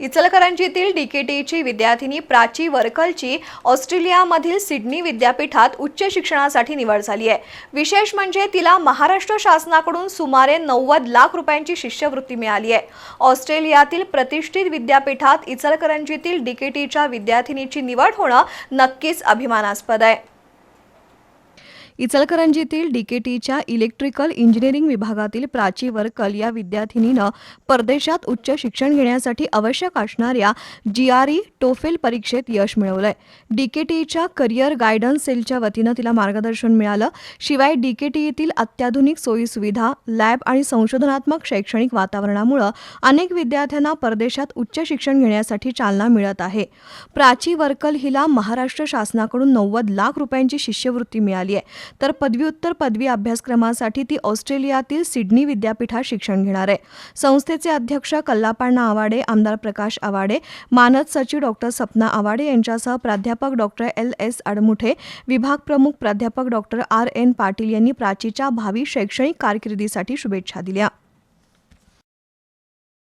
इचलकरंजीतील डीकेटीची विद्यार्थिनी प्राची वरकलची ऑस्ट्रेलियामधील सिडनी विद्यापीठात उच्च शिक्षणासाठी निवड झाली आहे. विशेष म्हणजे तिला महाराष्ट्र शासनाकडून सुमारे नव्वद लाख रुपयांची शिष्यवृत्ती मिळाली आहे. ऑस्ट्रेलियातील प्रतिष्ठित विद्यापीठात इचलकरंजीतील डीकेटीच्या विद्यार्थिनीची निवड होणं नक्कीच अभिमानास्पद आहे. इचलकरंजीतील डीकेटीच्या इलेक्ट्रिकल इंजिनिअरिंग विभागातील प्राची वरकल या विद्यार्थिनीनं परदेशात उच्च शिक्षण घेण्यासाठी आवश्यक असणाऱ्या जी आर ई टोफेल परीक्षेत यश मिळवलंय. डीकेटीच्या करिअर गायडन्स सेलच्या वतीनं तिला मार्गदर्शन मिळालं. शिवाय डीकेटीतील अत्याधुनिक सोयीसुविधा लॅब आणि संशोधनात्मक शैक्षणिक वातावरणामुळं अनेक विद्यार्थ्यांना परदेशात उच्च शिक्षण घेण्यासाठी चालना मिळत आहे. प्राची वरकल हिला महाराष्ट्र शासनाकडून नव्वद लाख रुपयांची शिष्यवृत्ती मिळाली आहे. तर पदव्युत्तर पदवी अभ्यासक्रमासाठी ती ऑस्ट्रेलियातील सिडनी विद्यापीठात शिक्षण घेणार आहे. संस्थेचे अध्यक्ष कल्लापाण्णा आवाडे आमदार प्रकाश आवाडे मानद सचिव डॉक्टर सपना आवाडे यांच्यासह प्राध्यापक डॉक्टर एल एस अडमुठे विभाग प्रमुख प्राध्यापक डॉक्टर आर एन पाटील यांनी प्राचीच्या भावी शैक्षणिक कारकिर्दीसाठी शुभेच्छा दिल्या.